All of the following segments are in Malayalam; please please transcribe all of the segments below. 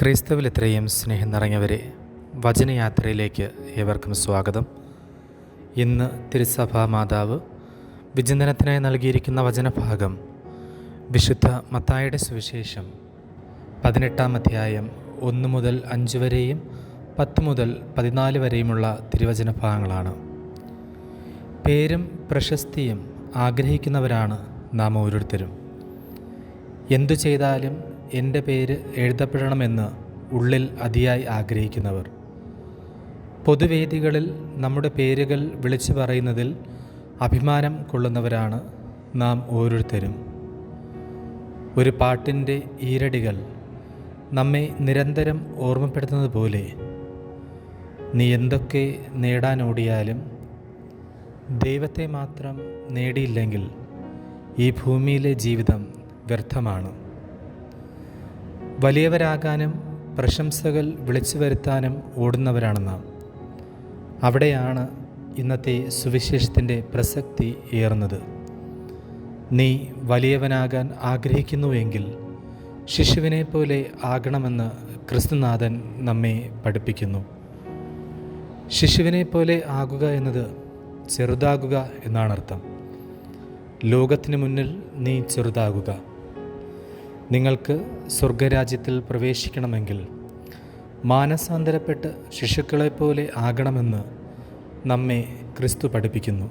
ക്രൈസ്തവിൽ ഇത്രയും സ്നേഹം നിറഞ്ഞവരെ വചനയാത്രയിലേക്ക് ഏവർക്കും സ്വാഗതം. ഇന്ന് തിരുസഭാ മാതാവ് വിചിന്തനത്തിനായി നൽകിയിരിക്കുന്ന വചനഭാഗം വിശുദ്ധ മത്തായുടെ സുവിശേഷം പതിനെട്ടാം അധ്യായം ഒന്ന് മുതൽ അഞ്ച് വരെയും പത്ത് മുതൽ പതിനാല് വരെയുമുള്ള തിരുവചന ഭാഗങ്ങളാണ് പേരും പ്രശസ്തിയും ആഗ്രഹിക്കുന്നവരാണ് നാം ഓരോരുത്തരും. എന്തു ചെയ്താലും എന്റെ പേര് എഴുതപ്പെടണമെന്ന് ഉള്ളിൽ അതിയായി ആഗ്രഹിക്കുന്നവർ. പൊതുവേദികളിൽ നമ്മുടെ പേരുകൾ വിളിച്ചു പറയുന്നതിൽ അഭിമാനം കൊള്ളുന്നവരാണ് നാം ഓരോരുത്തരും. ഒരു പാട്ടിന്റെ ഈരടികൾ നമ്മെ നിരന്തരം ഓർമ്മപ്പെടുത്തുന്നത് പോലെ നീ എന്തൊക്കെ നേടാനോടിയാലും ദൈവത്തെ മാത്രം നേടിയില്ലെങ്കിൽ ഈ ഭൂമിയിലെ ജീവിതം വ്യർത്ഥമാണ്. വലിയവരാകാനും പ്രശംസകൾ വിളിച്ചു വരുത്താനും ഓടുന്നവരാണ് നാം അവിടെയാണ് ഇന്നത്തെ സുവിശേഷത്തിന്റെ പ്രസക്തി ഏറുന്നത്. നീ വലിയവനാകാൻ ആഗ്രഹിക്കുന്നുവെങ്കിൽ ശിശുവിനെ പോലെ ആകണമെന്ന് ക്രിസ്തുനാഥൻ നമ്മെ പഠിപ്പിക്കുന്നു. ശിശുവിനെ പോലെ ആകുക എന്നത് ചെറുതാകുക എന്നാണ് അർത്ഥം ലോകത്തിന് മുന്നിൽ നീ ചെറുതാകുക. നിങ്ങൾക്ക് സ്വർഗരാജ്യത്തിൽ പ്രവേശിക്കണമെങ്കിൽ മാനസാന്തരപ്പെട്ട് ശിശുക്കളെപ്പോലെ ആകണമെന്ന് നമ്മെ ക്രിസ്തു പഠിപ്പിക്കുന്നു.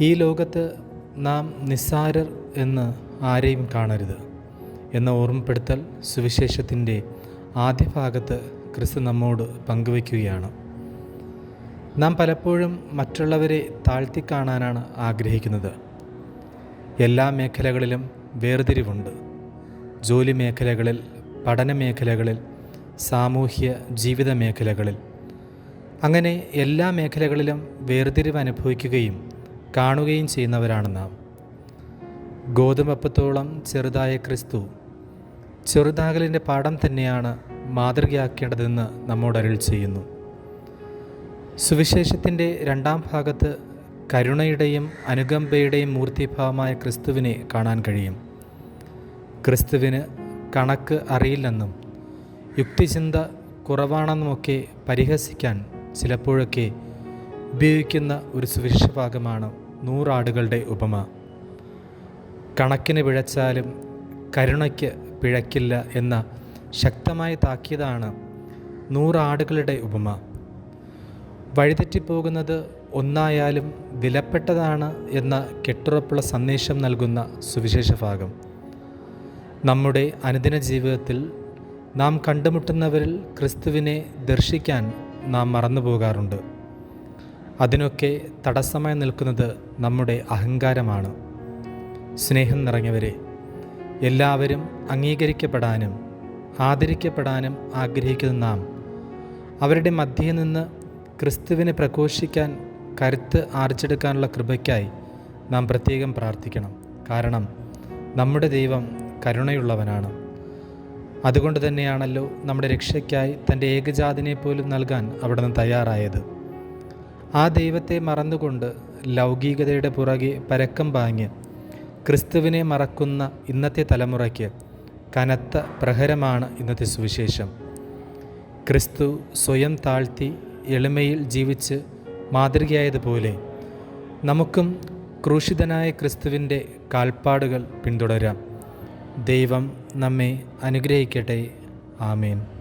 ഈ ലോകത്ത് നാം നിസ്സാരർ എന്ന് ആരെയും കാണരുത് എന്ന ഓർമ്മപ്പെടുത്തൽ സുവിശേഷത്തിന്റെ ആദ്യ ഭാഗത്ത് ക്രിസ്തു നമ്മോട് പങ്കുവയ്ക്കുകയാണ്. നാം പലപ്പോഴും മറ്റുള്ളവരെ താഴ്ത്തിക്കാണാനാണ് ആഗ്രഹിക്കുന്നത്. എല്ലാ മേഖലകളിലും വേർതിരിവുണ്ട്. ജോലി മേഖലകളിൽ പഠന മേഖലകളിൽ സാമൂഹ്യ ജീവിത മേഖലകളിൽ. അങ്ങനെ എല്ലാ മേഖലകളിലും വേർതിരിവ് അനുഭവിക്കുകയും കാണുകയും ചെയ്യുന്നവരാണ് നാം. ഗോതമ്പപ്പത്തോളം ചെറുതായ ക്രിസ്തു ചെറുതാകലിന്റെ പാഠം തന്നെയാണ് മാതൃകയാക്കേണ്ടതെന്ന് നമ്മോട് അരുൾ ചെയ്യുന്നു. സുവിശേഷത്തിന്റെ രണ്ടാം ഭാഗത്ത് കരുണയുടെയും അനുകമ്പയുടെയും മൂർത്തിഭാവമായ ക്രിസ്തുവിനെ കാണാൻ കഴിയും. ക്രിസ്തുവിന് കണക്ക് അറിയില്ലെന്നും യുക്തിചിന്ത കുറവാണെന്നുമൊക്കെ പരിഹസിക്കാൻ ചിലപ്പോഴൊക്കെ ഉപയോഗിക്കുന്ന ഒരു സുവിശേഷ ഭാഗമാണ് നൂറാടുകളുടെ ഉപമ. കണക്കിന് പിഴച്ചാലും കരുണയ്ക്ക് പിഴക്കില്ല എന്ന ശക്തമായ താക്കീതാണ് നൂറാടുകളുടെ ഉപമ. വഴിതെറ്റിപ്പോകുന്നത് ഒന്നായാലും വിലപ്പെട്ടതാണ് എന്ന കെട്ടുറപ്പുള്ള സന്ദേശം നൽകുന്ന സുവിശേഷ ഭാഗം. നമ്മുടെ അനുദിന ജീവിതത്തിൽ നാം കണ്ടുമുട്ടുന്നവരിൽ ക്രിസ്തുവിനെ ദർശിക്കാൻ നാം മറന്നു പോകാറുണ്ട്. അതിനൊക്കെ തടസ്സമായി നിൽക്കുന്നത് നമ്മുടെ അഹങ്കാരമാണ്. സ്നേഹം നിറഞ്ഞവരെ എല്ലാവരും അംഗീകരിക്കപ്പെടാനും ആദരിക്കപ്പെടാനും ആഗ്രഹിക്കുന്ന നാം അവരുടെ മധ്യേ നിന്ന് ക്രിസ്തുവിനെ പ്രഘോഷിക്കാൻ കരുത്ത് ആർജിച്ചെടുക്കാനുള്ള കൃപയ്ക്കായി നാം പ്രത്യേകം പ്രാർത്ഥിക്കണം. കാരണം നമ്മുടെ ദൈവം കരുണയുള്ളവനാണ്. അതുകൊണ്ട് തന്നെയാണല്ലോ നമ്മുടെ രക്ഷയ്ക്കായി തന്റെ ഏകജാതിനെ പോലും നൽകാൻ അവിടുന്ന് തയ്യാറായത്. ആ ദൈവത്തെ മറന്നുകൊണ്ട് ലൗകികതയുടെ പുറകെ പരക്കം പാഞ്ഞ് ക്രിസ്തുവിനെ മറക്കുന്ന ഇന്നത്തെ തലമുറയ്ക്ക് കനത്ത പ്രഹരമാണ് ഇന്നത്തെ സുവിശേഷം. ക്രിസ്തു സ്വയം താഴ്ത്തി എളിമയിൽ ജീവിച്ച് മാതൃകയായതുപോലെ നമുക്കും ക്രൂശിതനായ ക്രിസ്തുവിന്റെ കാൽപ്പാടുകൾ പിന്തുടരാം. ദൈവം നമ്മെ അനുഗ്രഹിക്കട്ടെ. ആമേൻ.